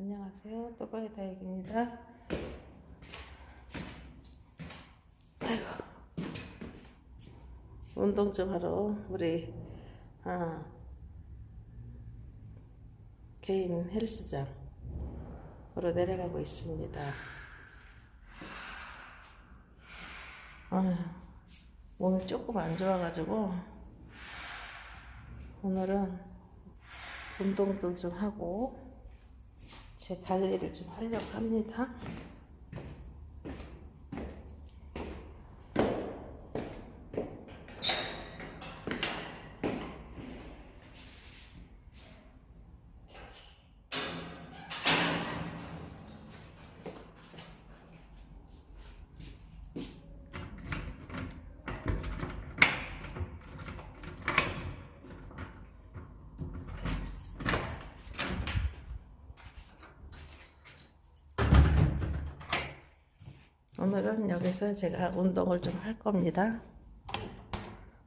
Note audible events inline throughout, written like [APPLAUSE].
안녕하세요. 또바이 다육입니다. 아이고. 운동 좀 하러 우리 아, 개인 헬스장으로 내려가고 있습니다. 아, 몸이 조금 안 좋아가지고 오늘은 운동도 좀 하고 제 관리를 좀 하려고 합니다. 오늘은 여기서 제가 운동을 좀 할 겁니다.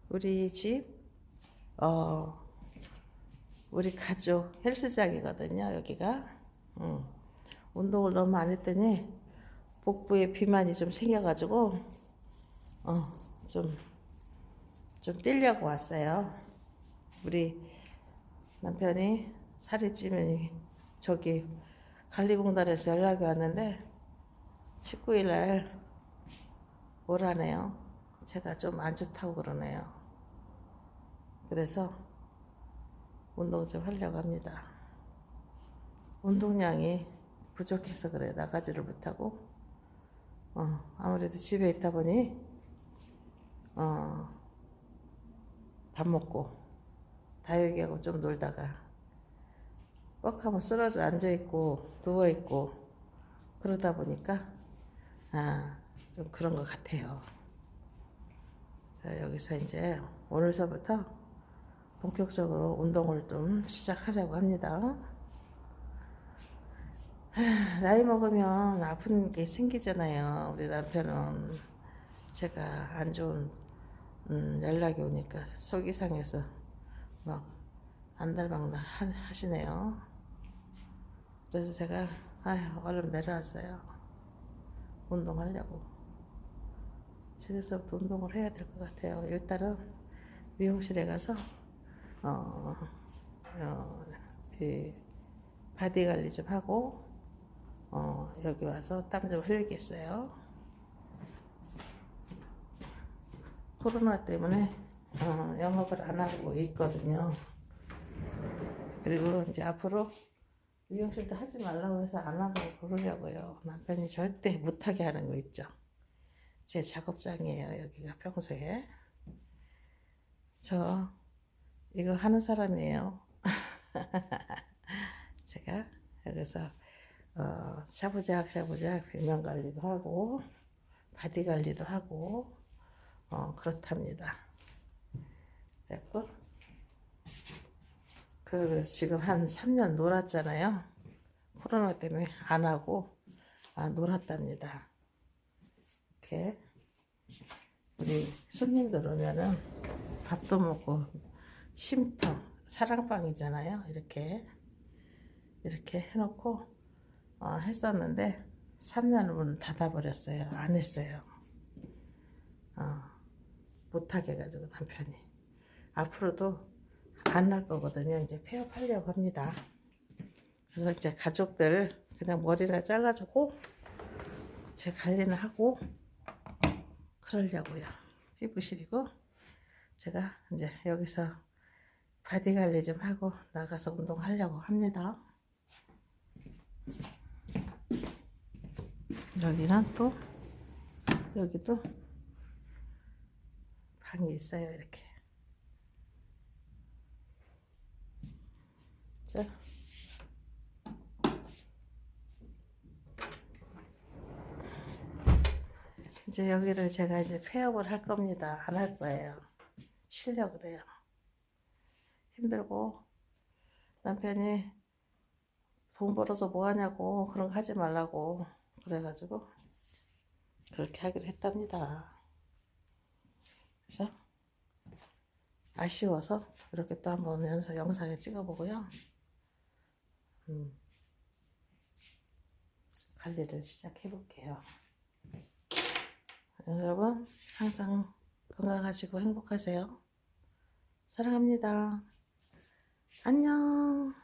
우리 집, 어, 우리 가족 헬스장이거든요, 여기가. 음, 운동을 너무 안 했더니 복부에 비만이 좀 생겨가지고, 어, 좀, 좀 뛰려고 왔어요. 우리 남편이 살이 찌면 저기 관리공단에서 연락이 왔는데 19일 날 오라네요. 제가 좀 안 좋다고 그러네요. 그래서 운동 좀 하려고 합니다. 운동량이 부족해서 그래 나가지를 못하고 어, 아무래도 집에 있다 보니 어, 밥 먹고 다육이하고 좀 놀다가 뻑하면 쓰러져 앉아 있고 누워 있고 그러다 보니까 아, 좀 그런 것 같아요. 자, 여기서 이제 오늘서부터 본격적으로 운동을 좀 시작하려고 합니다. 하, 나이 먹으면 아픈 게 생기잖아요. 우리 남편은 제가 안 좋은 음, 연락이 오니까 속이 상해서 막 안달방달 하- 하시네요. 그래서 제가 아휴 얼른 내려왔어요. 운동하려고. 집에서부터 운동을 해야 될 것 같아요. 일단은 미용실에 가서 어, 어, 이 바디 관리 좀 하고 어, 여기 와서 땀 좀 흘리겠어요. 코로나 때문에 어, 영업을 안 하고 있거든요. 그리고 이제 앞으로 미용실도 하지 말라고 해서 안 하고 그러려고요. 남편이 절대 못하게 하는 거 있죠. 제 작업장이에요, 여기가 평소에. 저 이거 하는 사람이에요. [LAUGHS] 제가 여기서 어, 샤브작 샤브작 비면 관리도 하고 바디 관리도 하고 어, 그렇답니다. 그래고 그 지금 한 3년 놀았잖아요. 코로나 때문에 안 하고 아, 놀았답니다. 이렇게 우리 손님들 오면은 밥도 먹고 쉼터 사랑방이잖아요. 이렇게 이렇게 해놓고 어, 했었는데 3년을 문 닫아버렸어요. 안 했어요. 어, 못하게 해가지고 남편이 앞으로도 안 날 거거든요. 이제 폐업하려고 합니다. 그래서 이제 가족들 그냥 머리를 잘라주고 제 관리는 하고 그러려고요. 피부실이고 제가 이제 여기서 바디 관리 좀 하고 나가서 운동하려고 합니다. 여기는 또 여기도 방이 있어요. 이렇게. 자. 이제 여기를 제가 이제 폐업을 할 겁니다. 안 할 거예요. 쉬려고 그래요. 힘들고 남편이 돈 벌어서 뭐 하냐고 그런 거 하지 말라고 그래가지고 그렇게 하기로 했답니다. 그래서 아쉬워서 이렇게 또 한번 연서 영상에 찍어보고요. 음, 관리를 시작해 볼게요. 여러분 항상 건강하시고 행복하세요. 사랑합니다. 안녕.